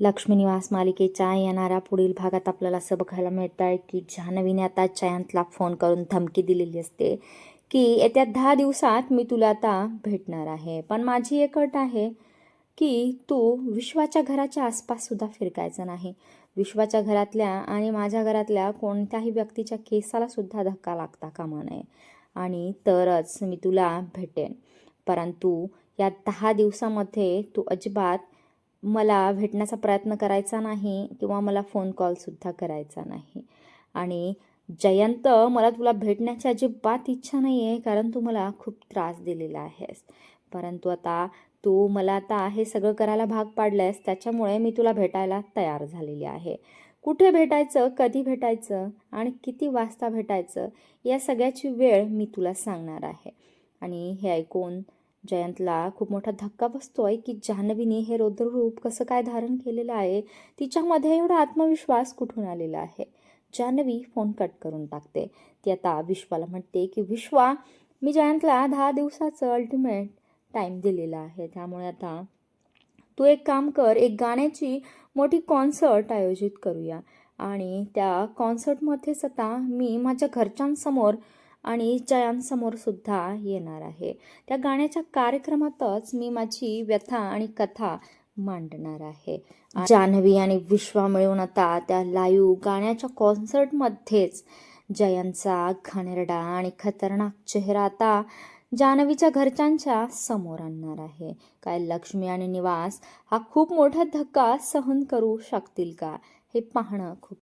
लक्ष्मी निवास मालिकेच्या येणाऱ्या पुढील भागात आपल्याला असं बघायला मिळतं आहे की जान्हवीने आता जयंतला फोन करून धमकी दिलेली असते की येत्या दहा दिवसात मी तुला आता भेटणार आहे. पण माझी एक अट आहे की तू विश्वाच्या घराच्या आसपाससुद्धा फिरकायचं नाही. विश्वाच्या घरातल्या आणि माझ्या घरातल्या कोणत्याही व्यक्तीच्या केसाला सुद्धा धक्का लागता कामा नये. आणि तरच मी तुला भेटेन. परंतु या दहा दिवसामध्ये तू अजिबात मला भेटण्याचा प्रयत्न करायचा नाही किंवा मला फोन कॉलसुद्धा करायचा नाही. आणि जयंत मला तुला भेटण्याची अजिबात इच्छा नाही आहे कारण तू मला खूप त्रास दिलेला आहेस. परंतु आता तू मला आता हे सगळं करायला भाग पाडलंयस त्याच्यामुळे मी तुला भेटायला तयार झालेली आहे. कुठे भेटायचं कधी भेटायचं आणि किती वाजता भेटायचं या सगळ्याची वेळ मी तुला सांगणार आहे. आणि हे ऐकून जयंतला खूप मोठा धक्का बसतोय की जान्हवीने हे रौद्ररूप कसं काय धारण केलेलं आहे तिच्यामध्ये एवढा आत्मविश्वास कुठून आलेला आहे? जान्हवी फोन कट करून टाकते. ती आता विश्वाला म्हणते की विश्वा मी जयंतला दहा दिवसाचं अल्टिमेट टाईम दिलेला आहे. त्यामुळे आता तू एक काम कर एक गाण्याची मोठी कॉन्सर्ट आयोजित करूया. आणि त्या कॉन्सर्टमध्येच आता मी माझ्या घरच्यांसमोर आणि जयांसमोर सुद्धा येणार आहे. त्या गाण्याच्या कार्यक्रमातच मी माझी व्यथा आणि कथा मांडणार आहे. जान्हवी आणि विश्वा मिळून आता त्या लाईव्ह गाण्याच्या कॉन्सर्टमध्येच जयांचा घाणेरडा आणि खतरनाक चेहरा आता जान्हवीच्या घरच्यांच्या समोर आणणार आहे. काय लक्ष्मी आणि निवास हा खूप मोठा धक्का सहन करू शकतील का हे पाहणं खूप